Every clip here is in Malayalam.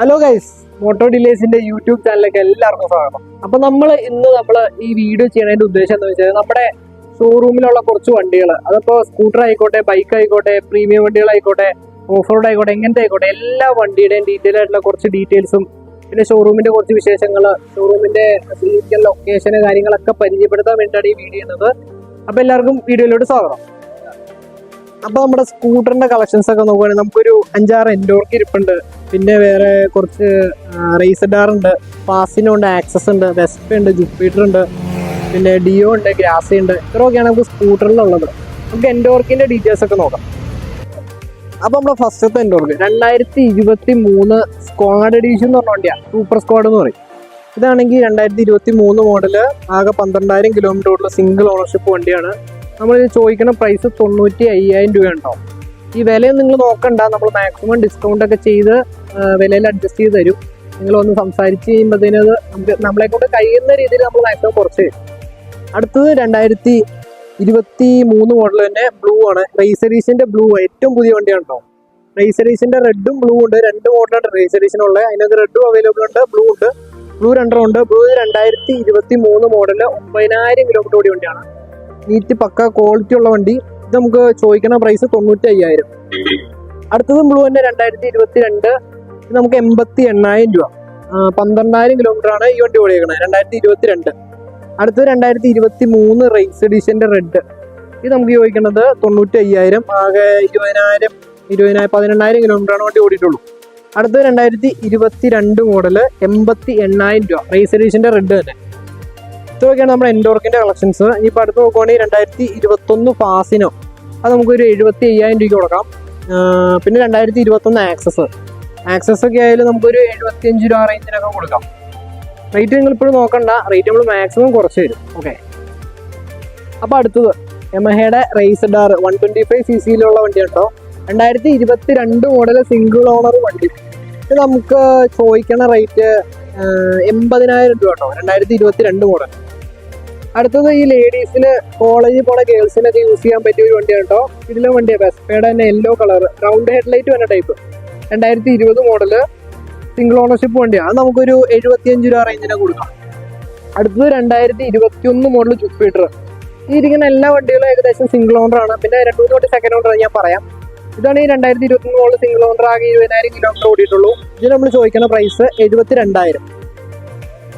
ഹലോ ഗൈസ് മോട്ടോ ഡിലേസിന്റെ യൂട്യൂബ് ചാനലിലേക്ക് എല്ലാവർക്കും സ്വാഗതം. അപ്പൊ നമ്മൾ ഇന്ന് നമ്മൾ ഈ വീഡിയോ ചെയ്യണതിന്റെ ഉദ്ദേശം എന്താ വെച്ചാൽ നമ്മുടെ ഷോറൂമിലുള്ള കുറച്ച് വണ്ടികൾ അതിപ്പോ സ്കൂട്ടർ ആയിക്കോട്ടെ ബൈക്ക് ആയിക്കോട്ടെ പ്രീമിയം വണ്ടികളായിക്കോട്ടെ ഓഫ് റോഡ് ആയിക്കോട്ടെ എങ്ങനത്തെ ആയിക്കോട്ടെ എല്ലാ വണ്ടിയുടെയും ഡീറ്റെയിൽ ആയിട്ടുള്ള കുറച്ച് ഡീറ്റെയിൽസും പിന്നെ ഷോറൂമിന്റെ കുറച്ച് വിശേഷങ്ങൾ ഷോറൂമിന്റെ ലൊക്കേഷന് കാര്യങ്ങളൊക്കെ പരിചയപ്പെടുത്താൻ വേണ്ടിയിട്ടാണ് ഈ വീഡിയോ ചെയ്യുന്നത്. അപ്പൊ എല്ലാവർക്കും വീഡിയോയിലോട്ട് സ്വാഗതം. അപ്പൊ നമ്മുടെ സ്കൂട്ടറിന്റെ കളക്ഷൻസ് ഒക്കെ നോക്കുകയാണെങ്കിൽ നമുക്കൊരു അഞ്ചാറ് എൻഡോർക്ക് ഇരിപ്പുണ്ട്. പിന്നെ വേറെ കുറച്ച് റേസഡാർ ഉണ്ട്. പാസിനോ ഉണ്ട് ആക്സസ് ഉണ്ട് വെസ്പ ഉണ്ട് ജുപ്പിറ്റർ ഉണ്ട്. പിന്നെ ഡിയോ ഉണ്ട് ഗ്രാസി ഉണ്ട്. ഇത്രയൊക്കെയാണ് നമുക്ക് സ്കൂട്ടറിലുള്ളത്. നമുക്ക് എൻഡോർക്കിന്റെ ഡീറ്റെയിൽസ് ഒക്കെ നോക്കാം. അപ്പൊ നമ്മുടെ ഫസ്റ്റത്തെ എൻഡോർക്ക് രണ്ടായിരത്തി ഇരുപത്തി മൂന്ന് സ്ക്വാഡ് എഡീഷൻ എന്ന് പറഞ്ഞ വണ്ടിയാണ് സൂപ്പർ സ്ക്വാഡ് എന്ന് പറയും. ഇതാണെങ്കിൽ രണ്ടായിരത്തി ഇരുപത്തി മൂന്ന് മോഡൽ ആകെ പന്ത്രണ്ടായിരം കിലോമീറ്റർ ഉള്ള സിംഗിൾ ഓണർഷിപ്പ് വണ്ടിയാണ്. നമ്മൾ ചോദിക്കുന്ന പ്രൈസ് തൊണ്ണൂറ്റി അയ്യായിരം രൂപ ഉണ്ടാവും ഈ വിലയും നിങ്ങൾ നോക്കണ്ട നമ്മൾ മാക്സിമം ഡിസ്കൗണ്ട് ഒക്കെ ചെയ്ത് വിലയിൽ അഡ്ജസ്റ്റ് ചെയ്ത് തരും. നിങ്ങൾ ഒന്ന് സംസാരിച്ച് കഴിയുമ്പോഴത്തേന് നമുക്ക് നമ്മളെ കൊണ്ട് കഴിയുന്ന രീതിയിൽ നമ്മൾ മാക്സിമം കുറച്ച് തരും. അടുത്തത് രണ്ടായിരത്തി ഇരുപത്തി മൂന്ന് മോഡൽ തന്നെ ബ്ലൂ ആണ്. റേസറീസിന്റെ ബ്ലൂ ഏറ്റവും പുതിയ വണ്ടിയാണ് കേട്ടോ റേസറീസിന്റെ റെഡും ബ്ലൂ ഉണ്ട്. രണ്ട് മോഡലാണ് റേസറീസിനുള്ളത് അതിനകത്ത് റെഡും അവൈലബിൾ ഉണ്ട് ബ്ലൂ ഉണ്ട്. ബ്ലൂ രണ്ടെണ്ണം ഉണ്ട്. ബ്ലൂ രണ്ടായിരത്തി ഇരുപത്തി മൂന്ന് മോഡൽ ഒമ്പതിനായിരം കിലോമീറ്റർ ഓടിയ വണ്ടിയാണ്. നീറ്റ് പക്ക ക്വാളിറ്റി ഉള്ള വണ്ടി. ഇത് നമുക്ക് ചോദിക്കണ പ്രൈസ് തൊണ്ണൂറ്റി അയ്യായിരം അടുത്തത് ബ്ലൂ രണ്ടായിരത്തി ഇരുപത്തി രണ്ട് ഇത് നമുക്ക് എൺപത്തി എണ്ണായിരം രൂപ പന്ത്രണ്ടായിരം കിലോമീറ്റർ ആണ് ഈ വണ്ടി ഓടിയേക്കണത്. രണ്ടായിരത്തി ഇരുപത്തി രണ്ട് അടുത്തത് രണ്ടായിരത്തി ഇരുപത്തി മൂന്ന് റേസ് എഡിഷന്റെ റെഡ് ഇത് നമുക്ക് ചോദിക്കുന്നത് തൊണ്ണൂറ്റി അയ്യായിരം ആകെ ഇരുപതിനായിരം ഇരുപതിനായിരം പതിനെണ്ണായിരം കിലോമീറ്റർ ആണ് വണ്ടി ഓടിയിട്ടുള്ളൂ. അടുത്തത് രണ്ടായിരത്തി ഇരുപത്തി രണ്ട് മോഡൽ എൺപത്തി എണ്ണായിരം രൂപ റേസ് എഡിഷന്റെ റെഡ് തന്നെ. ഇതൊക്കെയാണ് നമ്മുടെ എൻഡോർക്കിന്റെ കളക്ഷൻസ് ഇനിയിപ്പോൾ അടുത്ത് നോക്കുവാണെങ്കിൽ രണ്ടായിരത്തി ഇരുപത്തൊന്ന് ഫാസിനോ അത് നമുക്കൊരു എഴുപത്തി അയ്യായിരം രൂപയ്ക്ക് കൊടുക്കാം. പിന്നെ രണ്ടായിരത്തി ഇരുപത്തൊന്ന് ആക്സസ് ആക്സസ് ഒക്കെ ആയാലും നമുക്കൊരു എഴുപത്തി അഞ്ച് രൂപ റേഞ്ചിനൊക്കെ കൊടുക്കാം. റേറ്റ് നിങ്ങൾ ഇപ്പോഴും നോക്കണ്ട. റേറ്റ് നമ്മൾ മാക്സിമം കുറച്ച് തരും. ഓക്കെ അപ്പോൾ അടുത്തത്. എമഹയുടെ റേസ് ഡാർ വൺ ട്വന്റി ഫൈവ് സി സിയിലുള്ള വണ്ടി ഉണ്ടോ രണ്ടായിരത്തി ഇരുപത്തി രണ്ട് മോഡൽ സിംഗിൾ ഓണർ വണ്ടി. ഇത് നമുക്ക് ചോദിക്കണ റേറ്റ് എൺപതിനായിരം രൂപ കേട്ടോ. രണ്ടായിരത്തി ഇരുപത്തി രണ്ട് മോഡൽ അടുത്തത് ഈ ലേഡീസിന് കോളേജിൽ പോണ ഗേൾസിനൊക്കെ യൂസ് ചെയ്യാൻ പറ്റിയ ഒരു വണ്ടിയാണ് കേട്ടോ ഇതിലെ വണ്ടിയാണ് വെസ്പേഡ് തന്നെ യെല്ലോ കളർ റൗണ്ട് ഹെഡ്ലൈറ്റ് വന്ന ടൈപ്പ് രണ്ടായിരത്തി ഇരുപത് മോഡൽ സിംഗിൾ ഓണർഷിപ്പ് വണ്ടിയാണ് അത് നമുക്കൊരു എഴുപത്തിയഞ്ച് രൂപ റേഞ്ചിനെ കൊടുക്കാം. അടുത്തത് രണ്ടായിരത്തി ഇരുപത്തി ഒന്ന് മോഡൽ ജുപ്പിറ്റർ ഈ ഇരിക്കുന്ന എല്ലാ വണ്ടികളും ഏകദേശം സിംഗിൾ ഓണർ ആണ്. പിന്നെ രണ്ടു മൂന്ന് വണ്ടി സെക്കൻഡ് ഓണർ ഞാൻ പറയാം. ഇതാണ് ഈ രണ്ടായിരത്തി ഇരുപത്തി ഒന്ന് മോഡൽ സിംഗിൾ ഓണർ ആകെ ഇരുപതിനായിരം കിലോമീറ്റർ ഓടിയിട്ടുള്ളൂ. ഇത് നമ്മൾ ചോദിക്കുന്ന പ്രൈസ് എഴുപത്തി രണ്ടായിരം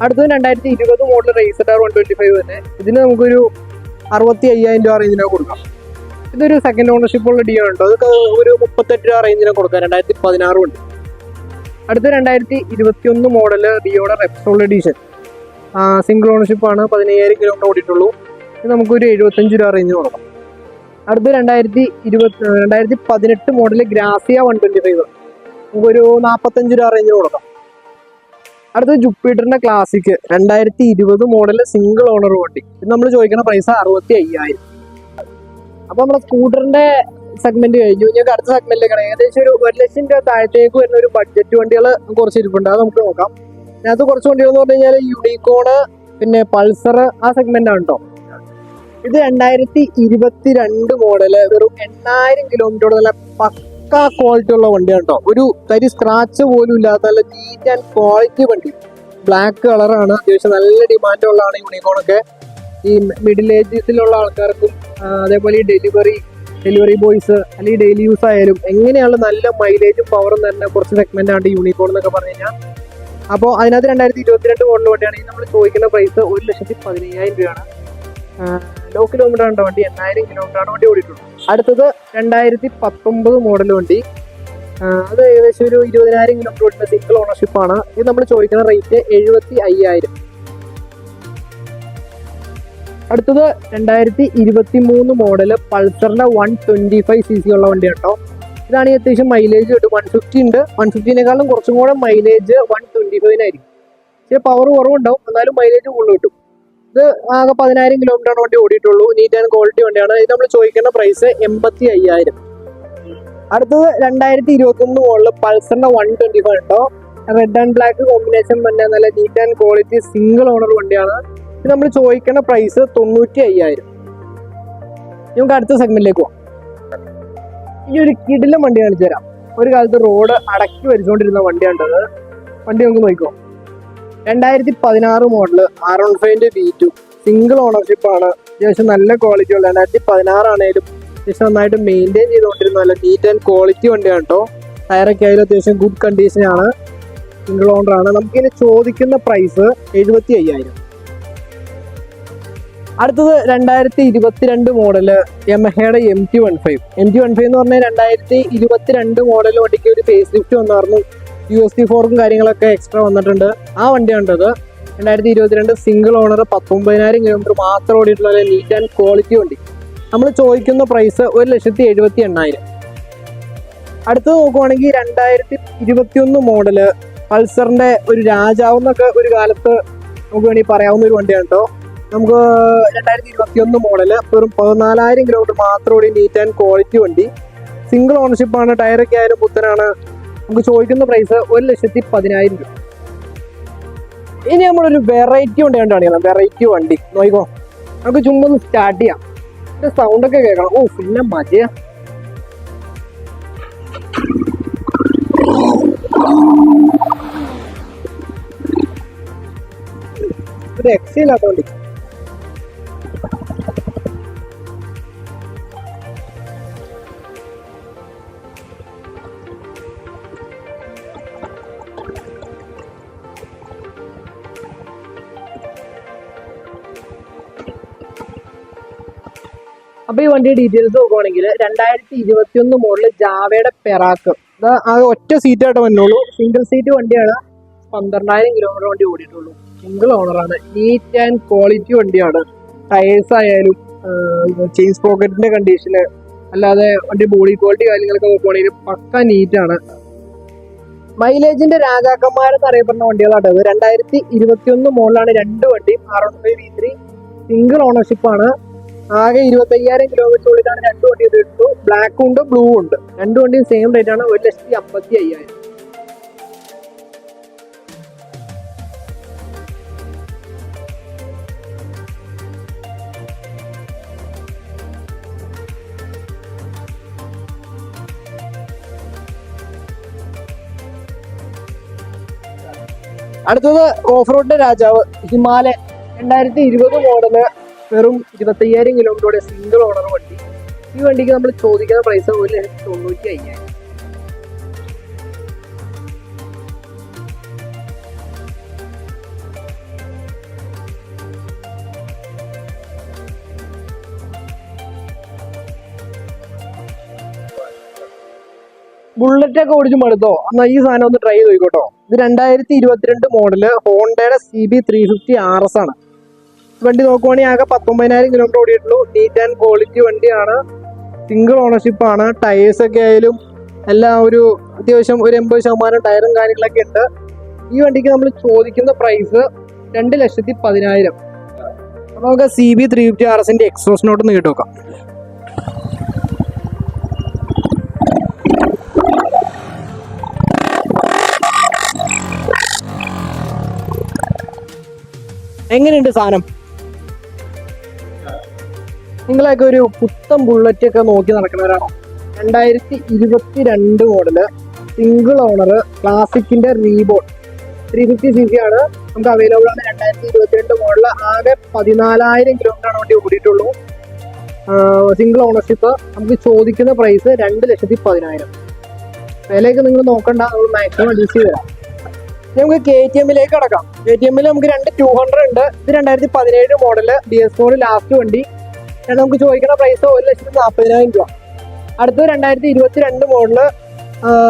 അടുത്തത് രണ്ടായിരത്തി ഇരുപത് model Rayzr one twenty five തന്നെ. ഇതിന് നമുക്കൊരു അറുപത്തി അയ്യായിരം രൂപ റേഞ്ചിനൊക്കെ കൊടുക്കാം. ഇതൊരു സെക്കൻഡ് ഓണർഷിപ്പ് ഉള്ള ഡി ആണ് കേട്ടോ അതൊക്കെ ഒരു മുപ്പത്തെട്ട് രൂപ റേഞ്ചിനെ കൊടുക്കാം. രണ്ടായിരത്തി പതിനാറ് ഉണ്ട് അടുത്ത രണ്ടായിരത്തി ഇരുപത്തി ഒന്ന് മോഡൽ ഡിയോടെ റെപ്സോൾ എഡീഷൻ സിംഗിൾ ഓണർഷിപ്പ് ആണ്. പതിനയ്യായിരം കിലോമീറ്റർ ഓടിയിട്ടുള്ളൂ. ഇത് നമുക്കൊരു എഴുപത്തഞ്ച് രൂപ റേഞ്ച് കൊടുക്കാം. അടുത്ത രണ്ടായിരത്തി ഇരുപത്തി രണ്ടായിരത്തി പതിനെട്ട് model Grazia one twenty five നമുക്കൊരു നാൽപ്പത്തഞ്ച് രൂപ റേഞ്ചിന് കൊടുക്കാം. അടുത്തത് ജുപ്പിറ്ററിന്റെ ക്ലാസിക് രണ്ടായിരത്തി ഇരുപത് മോഡൽ സിംഗിൾ ഓണർ വണ്ടി. നമ്മൾ ചോദിക്കുന്ന പ്രൈസ് അറുപത്തി അയ്യായിരം അപ്പൊ നമ്മുടെ സ്കൂട്ടറിന്റെ സെഗ്മെന്റ് കഴിഞ്ഞു. ഞങ്ങൾക്ക് അടുത്ത സെഗ്മെന്റിലേക്കാണ് ഏകദേശം ഒരു ഒരു ലക്ഷം രൂപ താഴത്തേക്ക് വരുന്ന ഒരു ബഡ്ജറ്റ് വണ്ടികൾ കുറച്ച് ഇരിപ്പുണ്ട്. അത് നമുക്ക് നോക്കാം. അതിനകത്ത് കുറച്ച് വണ്ടികൾ എന്ന് പറഞ്ഞു കഴിഞ്ഞാൽ യൂണിക്കോണ് പിന്നെ പൾസർ ആ സെഗ്മെന്റ് ആണ് കേട്ടോ ഇത് രണ്ടായിരത്തി ഇരുപത്തി രണ്ട് മോഡൽ വെറും എണ്ണായിരം കിലോമീറ്റർ നല്ല ക്വാളിറ്റി ഉള്ള വണ്ടിയാണ് കേട്ടോ ഒരു തരി സ്ക്രാച്ച് പോലും ഇല്ലാത്ത നല്ല നീറ്റ് ആൻഡ് ക്വാളിറ്റി വണ്ടി. ബ്ലാക്ക് കളറാണ് അത്യാവശ്യം നല്ല ഡിമാൻഡ് ഉള്ളതാണ് യൂണിക്കോണൊക്കെ ഈ മിഡിൽ ഏജസിലുള്ള ആൾക്കാർക്കും അതേപോലെ ഈ ഡെലിവറി ഡെലിവറി ബോയ്സ് അല്ലെങ്കിൽ ഡെയിലി യൂസ് ആയാലും എങ്ങനെയാണ് നല്ല മൈലേജും പവറും തന്നെ കുറച്ച് സെഗ്മെന്റ് ആണ് യൂണിക്കോൺ എന്നൊക്കെ പറഞ്ഞു കഴിഞ്ഞാൽ അപ്പോൾ അതിനകത്ത് രണ്ടായിരത്തി ഇരുപത്തിരണ്ട് മോഡൽ വണ്ടിയാണെങ്കിൽ നമ്മൾ ചോദിക്കുന്ന പ്രൈസ് ഒരു ലക്ഷത്തി പതിനയ്യായിരം രൂപയാണ്. ലോ കിലോമീറ്റർ ആണ് വണ്ടി. എണ്ണായിരം കിലോമീറ്റർ ആണ് വണ്ടി ഓടിയിട്ടുള്ളത്. അടുത്തത് രണ്ടായിരത്തി പത്തൊമ്പത് മോഡൽ വണ്ടി അത് ഏകദേശം ഒരു ഇരുപതിനായിരം കിലോമീറ്റർ സിംഗിൾ ഓണർഷിപ്പ് ആണ്. ഇത് നമ്മൾ ചോദിക്കുന്ന റേറ്റ് എഴുപത്തി അയ്യായിരം അടുത്തത് രണ്ടായിരത്തി ഇരുപത്തി മൂന്ന് model പൾസറിന്റെ one twenty five C C ഉള്ള വണ്ടി കേട്ടോ ഇതാണ് ഈ അത്യാവശ്യം മൈലേജ് കിട്ടും. വൺ ഫിഫ്റ്റി ഉണ്ട്. വൺ ഫിഫ്റ്റീനേക്കാളും കുറച്ചും കൂടെ മൈലേജ് വൺ ട്വന്റി ഫൈവിനായിരിക്കും പക്ഷേ പവർ കുറവുണ്ടാവും. എന്നാലും മൈലേജ് കൂടുതൽ കിട്ടും. ഇത് ആകെ പതിനായിരം കിലോമീറ്റർ വണ്ടി ഓടിയിട്ടുള്ളൂ. നീറ്റ് ആൻഡ് ക്വാളിറ്റി വണ്ടിയാണ്. ഇത് നമ്മൾ ചോദിക്കുന്ന പ്രൈസ് എൺപത്തി അയ്യായിരം അടുത്തത് രണ്ടായിരത്തി ഇരുപത്തി ഒന്ന് മുകളിൽ പൾസറിന്റെ വൺ ട്വന്റി ഫൈവ് ഉണ്ടോ റെഡ് ആൻഡ് ബ്ലാക്ക് കോമ്പിനേഷൻ തന്നെ. നല്ല neat and quality single owner വണ്ടിയാണ്. ഇത് നമ്മൾ ചോദിക്കുന്ന പ്രൈസ് തൊണ്ണൂറ്റി അയ്യായിരം നമുക്ക് അടുത്ത സെഗ്മെന്റിലേക്ക് പോവാം. ഈ ഒരു കിടിലം വണ്ടി കാണിച്ചു തരാം. ഒരു കാലത്ത് റോഡ് അടക്കി വരിച്ചുകൊണ്ടിരുന്ന വണ്ടിയാണ്ടത് വണ്ടി നമുക്ക് നോക്കിക്കോ. രണ്ടായിരത്തി പതിനാറ് മോഡൽ ആർ വൺ ഫൈവിന്റെ ബി ടു സിംഗിൾ ഓണർഷിപ്പ് ആണ്. അത്യാവശ്യം നല്ല ക്വാളിറ്റി ഉള്ള. രണ്ടായിരത്തി പതിനാറാണേലും അത്യാവശ്യം നന്നായിട്ട് മെയിന്റെയിൻ ചെയ്തുകൊണ്ടിരുന്ന നല്ല നീറ്റ് ആൻഡ് ക്വാളിറ്റി വണ്ടിയാണ് കേട്ടോ ടയറൊക്കെ ആയാലും അത്യാവശ്യം ഗുഡ് കണ്ടീഷനാണ് സിംഗിൾ ഓണർ ആണ്. നമുക്കിനി ചോദിക്കുന്ന പ്രൈസ് എഴുപത്തി അയ്യായിരം അടുത്തത് രണ്ടായിരത്തി ഇരുപത്തിരണ്ട് model യമഹയുടെ M T one five M T one five എന്ന് പറഞ്ഞാൽ രണ്ടായിരത്തി ഇരുപത്തിരണ്ട് മോഡൽ വണ്ടിക്ക് ഒരു ഫേസ് ലിഫ്റ്റ് വന്നായിരുന്നു. യു എസ് ടി ഫോർക്കും കാര്യങ്ങളൊക്കെ എക്സ്ട്രാ വന്നിട്ടുണ്ട്. ആ വണ്ടിയാണ് ഇത് രണ്ടായിരത്തി ഇരുപത്തിരണ്ട് സിംഗിൾ ഓണർ പത്തൊമ്പതിനായിരം കിലോമീറ്റർ മാത്രം ഓടിയിട്ടുള്ള നീറ്റ് ആൻഡ് ക്വാളിറ്റി വണ്ടി. നമ്മൾ ചോദിക്കുന്ന പ്രൈസ് ഒരു ലക്ഷത്തി എഴുപത്തി എണ്ണായിരം. അടുത്തത് നോക്കുവാണെങ്കിൽ രണ്ടായിരത്തി ഇരുപത്തിയൊന്ന് മോഡൽ പൾസറിന്റെ ഒരു രാജാവ് എന്നൊക്കെ ഒരു കാലത്ത് നമുക്ക് വേണമെങ്കിൽ പറയാവുന്ന ഒരു വണ്ടിയാണ് കേട്ടോ. നമുക്ക് രണ്ടായിരത്തി ഇരുപത്തി ഒന്ന് മോഡൽ വെറും പതിനാലായിരം കിലോമീറ്റർ മാത്രം ഓടി നീറ്റ് ആൻഡ് ക്വാളിറ്റി വണ്ടി. സിംഗിൾ ഓണർഷിപ്പാണ് ടയറൊക്കെ ആയാലും പുത്തനാണ്. നമുക്ക് ചോദിക്കുന്ന പ്രൈസ് ഒരു ലക്ഷത്തി പതിനായിരം രൂപ. ഇനി നമ്മളൊരു വെറൈറ്റി വണ്ടി കണ്ടാണ് വെറൈറ്റി വണ്ടി. നോക്കിക്കോ. നമുക്ക് ചുമ്മാ ഒന്ന് സ്റ്റാർട്ട് ചെയ്യാം. സൗണ്ട് ഒക്കെ കേൾക്കണം. ഓ പിന്നെ മജയാ ഒരു രക്ഷയില്ലാത്ത വണ്ടി. അപ്പൊ ഈ വണ്ടിയുടെ ഡീറ്റെയിൽസ് നോക്കുവാണെങ്കിൽ രണ്ടായിരത്തി ഇരുപത്തി ഒന്ന് മോഡൽ ജാവയുടെ പെറാക്ക്. ഇത് ആ ഒറ്റ സീറ്റായിട്ട് വന്നുള്ളൂ സിംഗിൾ സീറ്റ് വണ്ടിയാണ്. പന്ത്രണ്ടായിരം കിലോമീറ്റർ വണ്ടി ഓടിയിട്ടുള്ളൂ. സിംഗിൾ ഓണറാണ് നീറ്റ് ആൻഡ് ക്വാളിറ്റി വണ്ടിയാണ്. ടയേഴ്സ് ആയാലും ചെയിൻ പോക്കറ്റിന്റെ കണ്ടീഷന് അല്ലാതെ വണ്ടി ബോഡി ക്വാളിറ്റി കാര്യങ്ങളൊക്കെ നോക്കുവാണെങ്കിൽ പക്ക നീറ്റാണ് മൈലേജിന്റെ രാജാക്കന്മാരെന്ന് അറിയപ്പെടുന്ന വണ്ടികളാണ് രണ്ടായിരത്തി ഇരുപത്തി ഒന്ന് മോഡലാണ് രണ്ട് വണ്ടിയും R five V three single ownership ആണ്. ആകെ ഇരുപത്തി അയ്യായിരം കിലോമീറ്റർ ഉള്ളിലാണ് രണ്ട് വണ്ടി എടുത്തു ബ്ലാക്കും ഉണ്ട് ബ്ലൂ ഉണ്ട്. രണ്ട് വണ്ടിയും സെയിം റേറ്റ് ആണ് ഒരു ലക്ഷത്തി അമ്പത്തി അയ്യായിരം. അടുത്തത് ഓഫ് റോഡിന്റെ രാജാവ് ഹിമാലയ രണ്ടായിരത്തി ഇരുപത് മോഡൽ വെറും ഇരുപത്തയ്യായിരം കിലോമീറ്ററോടെ സിംഗിൾ ഓണർ വണ്ടി ഈ വണ്ടിക്ക് നമ്മൾ ചോദിക്കുന്ന പ്രൈസ് ഒരു ലക്ഷത്തി തൊണ്ണൂറ്റി അയ്യായിരം. ബുള്ളറ്റ് ഒക്കെ ഓടിച്ച് മടുത്തോ? എന്നാൽ ഈ സാധനം ഒന്ന് ട്രൈ ചെയ്ത് നോക്കിക്കോട്ടോ. ഇത് രണ്ടായിരത്തി ഇരുപത്തിരണ്ട് മോഡൽ ഹോണ്ടയുടെ C B three fifty R S ആണ്. വണ്ടി നോക്കുവാണെങ്കിൽ ആകെ പത്തൊമ്പതിനായിരം കിലോമീറ്റർ ഓടിയിട്ടുള്ളൂ. നീറ്റ് ആൻഡ് ക്വാളിറ്റി വണ്ടിയാണ്. സിംഗിൾ ഓണർഷിപ്പ് ആണ്. ടയേഴ്സ് ഒക്കെ ആയാലും എല്ലാം ഒരു അത്യാവശ്യം ഒരു എൺപത് ശതമാനം ടയറും കാര്യങ്ങളൊക്കെ ഉണ്ട്. ഈ വണ്ടിക്ക് നമ്മൾ ചോദിക്കുന്ന പ്രൈസ് രണ്ട് ലക്ഷത്തി പതിനായിരം. അപ്പൊ നമുക്ക് C B three fifty R എസിന്റെ എക്സോസ് നോട്ട് ഒന്ന് കേട്ടോക്കാം എങ്ങനെയുണ്ട് സാധനം? നിങ്ങളൊക്കെ ഒരു പുത്തൻ ബുള്ളറ്റ് ഒക്കെ നോക്കി നടക്കുന്നവരാണോ? രണ്ടായിരത്തി ഇരുപത്തി രണ്ട് model single owner ക്ലാസിക്കിന്റെ reborn three fifty C C ആണ്. നമുക്ക് അവൈലബിൾ ആണ്. രണ്ടായിരത്തി ഇരുപത്തിരണ്ട് മോഡൽ ആകെ പതിനാലായിരം കിലോമീറ്റർ ആണ് വണ്ടി ഓടിയിട്ടുള്ളൂ. സിംഗിൾ ഓണർഷിപ്പ് നമുക്ക് ചോദിക്കുന്ന പ്രൈസ് രണ്ട് ലക്ഷത്തി പതിനായിരം. വിലയൊക്കെ നിങ്ങൾ നോക്കണ്ട നമ്മൾ മാക്സിമം അഡ്ജസ്റ്റ് ചെയ്ത് തരാം. നമുക്ക് കെ ടി എമ്മിലേക്ക് കടക്കാം. കെ ടി എമ്മിൽ നമുക്ക് രണ്ട് ടു ഹൺഡ്രഡ് ഉണ്ട്. ഇത് രണ്ടായിരത്തി പതിനേഴ് model B S four last വണ്ടി. നമുക്ക് ചോദിക്കുന്ന പ്രൈസ് ഒരു ലക്ഷത്തി നാൽപ്പതിനായിരം രൂപ. അടുത്ത രണ്ടായിരത്തി ഇരുപത്തി രണ്ട് മോഡൽ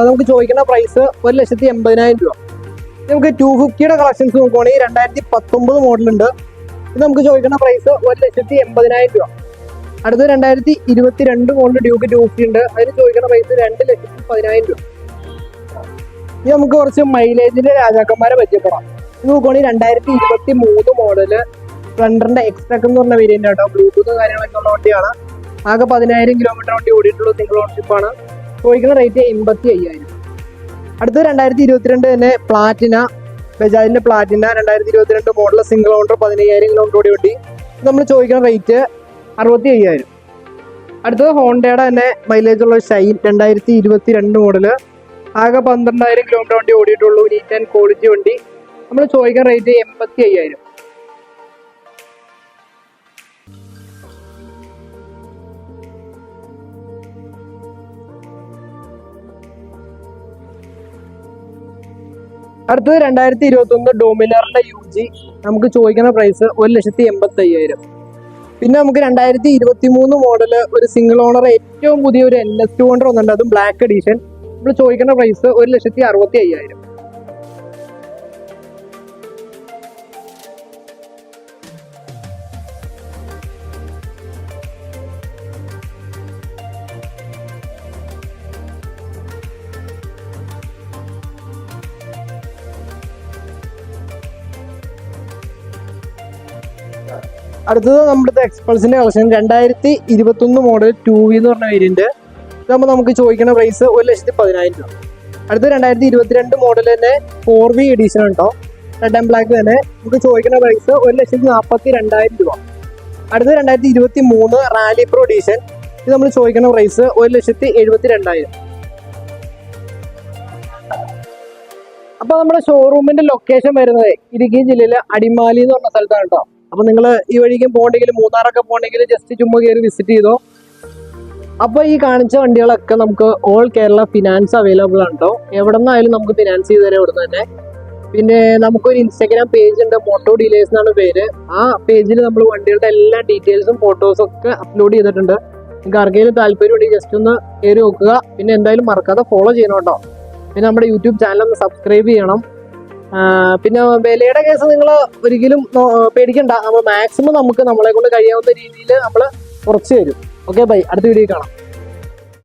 നമുക്ക് ചോദിക്കുന്ന പ്രൈസ് ഒരു ലക്ഷത്തി എൺപതിനായിരം രൂപ. നമുക്ക് ടു ഫിഫ്റ്റിയുടെ കളക്ഷൻസ് നോക്കുവാണെങ്കിൽ രണ്ടായിരത്തി പത്തൊമ്പത് മോഡലുണ്ട് ഇത് നമുക്ക് ചോദിക്കുന്ന പ്രൈസ് ഒരു ലക്ഷത്തി എൺപതിനായിരം രൂപ. അടുത്ത രണ്ടായിരത്തി ഇരുപത്തി രണ്ട് മോഡൽ ഡ്യൂക്ക് ടു ഫിഫ്റ്റി ഉണ്ട്. അതിന് ചോദിക്കുന്ന പ്രൈസ് രണ്ട് ലക്ഷത്തി പതിനായിരം രൂപ. ഇനി നമുക്ക് കുറച്ച് മൈലേജിന്റെ രാജാക്കന്മാരെ പരിചയപ്പെടാം. നോക്കുവാണെങ്കിൽ രണ്ടായിരത്തി ഇരുപത്തി മൂന്ന് മോഡൽ സ്പ്ലെൻഡറിന്റെ എക്സ്ട്രക്ക് എന്ന് പറഞ്ഞ വേരിയന്റ് ആട്ടോ. ബ്ലൂടൂത്ത് കാര്യങ്ങളൊക്കെ ഉള്ള വണ്ടിയാണ്. ആകെ പതിനായിരം കിലോമീറ്റർ വണ്ടി ഓടിയിട്ടുള്ള സിംഗിൾ ഓൺഷിപ്പ് ആണ്. ചോദിക്കുന്ന റേറ്റ് എൺപത്തി അയ്യായിരം അടുത്ത് രണ്ടായിരത്തി ഇരുപത്തിരണ്ട് തന്നെ പ്ലാറ്റിന ബജാജിന്റെ പ്ലാറ്റിന രണ്ടായിരത്തി ഇരുപത്തിരണ്ട് മോഡൽ സിംഗിൾ ഓണർ പതിനയ്യായിരം കിലോമീറ്റർ ഓടി വണ്ടി. നമ്മൾ ചോദിക്കുന്ന റേറ്റ് അറുപത്തി അയ്യായിരം അടുത്തത് ഹോണ്ടയുടെ തന്നെ മൈലേജ് ഉള്ള ഷൈൻ രണ്ടായിരത്തി ഇരുപത്തി രണ്ട് മോഡൽ ആകെ പന്ത്രണ്ടായിരം കിലോമീറ്റർ വണ്ടി ഓടിയിട്ടുള്ളൂ നീറ്റ് ആൻഡ് ക്വാളിറ്റി വണ്ടി. നമ്മൾ ചോദിക്കുന്ന റേറ്റ് എൺപത്തി അയ്യായിരം അടുത്തത് രണ്ടായിരത്തി ഇരുപത്തി ഒന്ന് ഡോമിനറിന്റെ യു ജി നമുക്ക് ചോദിക്കുന്ന പ്രൈസ് ഒരു ലക്ഷത്തി എൺപത്തി അയ്യായിരം പിന്നെ നമുക്ക് രണ്ടായിരത്തി ഇരുപത്തി മൂന്ന് മോഡൽ ഒരു സിംഗിൾ ഓണർ ഏറ്റവും പുതിയ ഒരു എൻ എസ് ടു ഹൺഡ്രഡ് ഒന്നുണ്ട് അതും ബ്ലാക്ക് എഡീഷൻ നമ്മൾ ചോദിക്കുന്ന പ്രൈസ് ഒരു ലക്ഷത്തി അറുപത്തി അയ്യായിരം അടുത്തത് നമ്മുടെ എക്സ്പൾസിന്റെ കളക്ഷൻ. രണ്ടായിരത്തി ഇരുപത്തി ഒന്ന് മോഡൽ ടു വി എന്ന് പറഞ്ഞ വേരിയന്റ് ഇതാകുമ്പോൾ നമുക്ക് ചോദിക്കുന്ന പ്രൈസ് ഒരു ലക്ഷത്തി പതിനായിരം രൂപ. അടുത്ത രണ്ടായിരത്തി ഇരുപത്തിരണ്ട് മോഡൽ തന്നെ ഫോർ വി എഡീഷൻ ഉണ്ടോ റെഡ് ആൻഡ് ബ്ലാക്ക് തന്നെ. നമുക്ക് ചോദിക്കുന്ന പ്രൈസ് ഒരു ലക്ഷത്തി നാൽപ്പത്തി രണ്ടായിരം രൂപ. അടുത്ത രണ്ടായിരത്തി ഇരുപത്തി മൂന്ന് റാലി പ്രോ എഡീഷൻ ഇത് നമ്മൾ ചോദിക്കുന്ന പ്രൈസ് ഒരു ലക്ഷത്തി എഴുപത്തി രണ്ടായിരം. അപ്പൊ നമ്മുടെ ഷോറൂമിന്റെ ലൊക്കേഷൻ വരുന്നത് ഇടുക്കി ജില്ലയിലെ അടിമാലി എന്ന് പറഞ്ഞ സ്ഥലത്താണ് കേട്ടോ അപ്പൊ നിങ്ങൾ ഈ വഴിക്കും പോകണമെങ്കിൽ മൂന്നാറൊക്കെ പോകണമെങ്കിൽ ജസ്റ്റ് ചുമ്മാ കയറി വിസിറ്റ് ചെയ്തോ. അപ്പൊ ഈ കാണിച്ച വണ്ടികളൊക്കെ നമുക്ക് ഓൾ കേരള ഫിനാൻസ് അവൈലബിൾ കേട്ടോ എവിടെ നിന്നായാലും നമുക്ക് ഫിനാൻസ് ചെയ്ത് തരാം ഇവിടെ തന്നെ. പിന്നെ നമുക്കൊരു ഇൻസ്റ്റാഗ്രാം പേജ് ഉണ്ട് മോട്ടോ ഡീലേഴ്സ് എന്നാണ് പേര്. ആ പേജിൽ നമ്മൾ വണ്ടികളുടെ എല്ലാ ഡീറ്റെയിൽസും ഫോട്ടോസും ഒക്കെ അപ്ലോഡ് ചെയ്തിട്ടുണ്ട്. നിങ്ങൾക്ക് ആർക്കെങ്കിലും താല്പര്യം ഉണ്ടെങ്കിൽ ജസ്റ്റ് ഒന്ന് കയറി നോക്കുക. പിന്നെ എന്തായാലും മറക്കാതെ ഫോളോ ചെയ്യണം കേട്ടോ. പിന്നെ നമ്മുടെ യൂട്യൂബ് ചാനൽ ഒന്ന് സബ്സ്ക്രൈബ് ചെയ്യണം. പിന്നെ വിലയുടെ കേസ് നിങ്ങൾ ഒരിക്കലും പേടിക്കണ്ട. നമ്മൾ മാക്സിമം നമുക്ക് നമ്മളെ കൊണ്ട് കഴിയാവുന്ന രീതിയിൽ നമ്മൾ കുറച്ച് തരും. ഓക്കെ ബൈ അടുത്ത വീഡിയോ കാണാം.